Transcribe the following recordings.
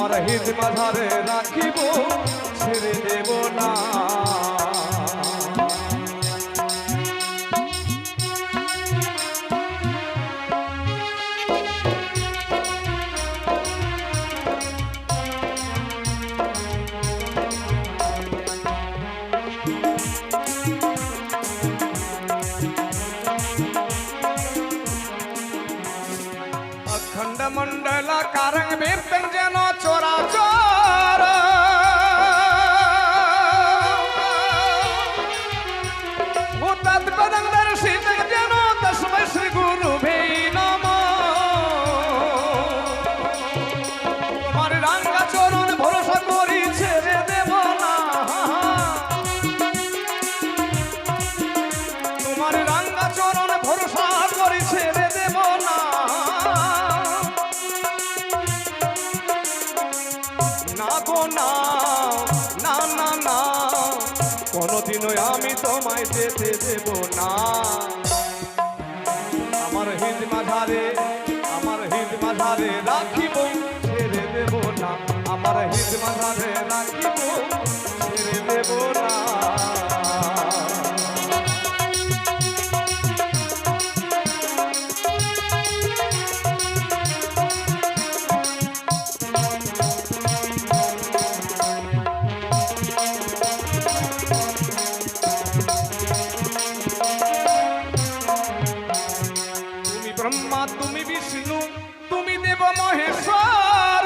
আমার হিত মাঝারে রাখিব ছেড়ে দেব না। अखंड मंडल कारंग में व्यंजन चोरा चोर না না না না। কোনোদিনই আমি তোমায় যেতে দেব না। আমার হিন্দ মাঝারে, আমার হিন্দ মাঝারে রাখিব, ছেড়ে দেব না। আমার হিন্দ মাঝারে রাখিব, ছেড়ে দেব না। তুমি বিষ্ণু তুমি দেব মহেশ্বর।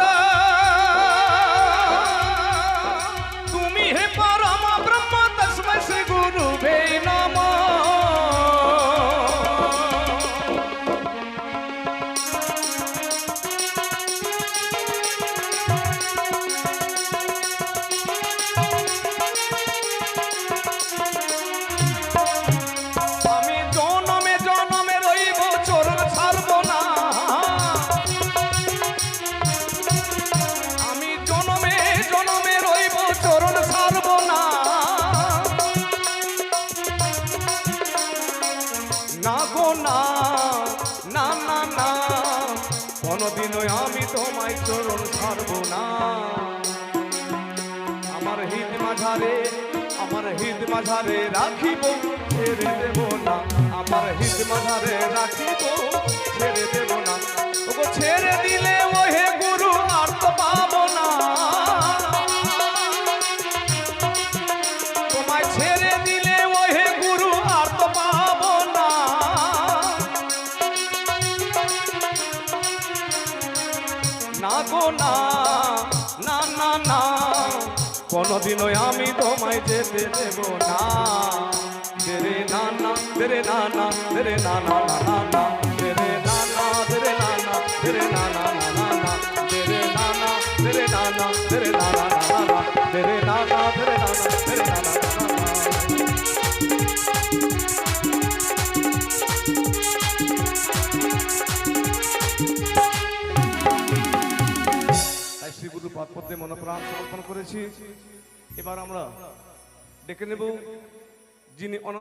না গো না না না না। কোনোদিনই আমি তোমায় চরণ ছাড়ব না। আমার হিদ মাঝারে, আমার হিদ মাঝারে রাখিব, ছেড়ে দেব না। আমার হিদ মাঝারে রাখিব, ছেড়ে দেব না। ওগো, ছেড়ে দিলে ও হে গুরু, আর তো পাবো না। তোমায় ছেড়ে গো না না না না কোনোদিনই আমি তোমায় যেতে দেব না তেরে না না তেরে না না তেরে না না না না না তেরে না না তেরে না না তেরে না না না না না তেরে না না তেরে না না তেরে না না না তেরে না না তেরে না না না না না তাই শ্রী গুরু পদ্মে মনোপ্রাণ সমর্পণ করেছি। এবার আমরা ডেকে নেব যিনি অন-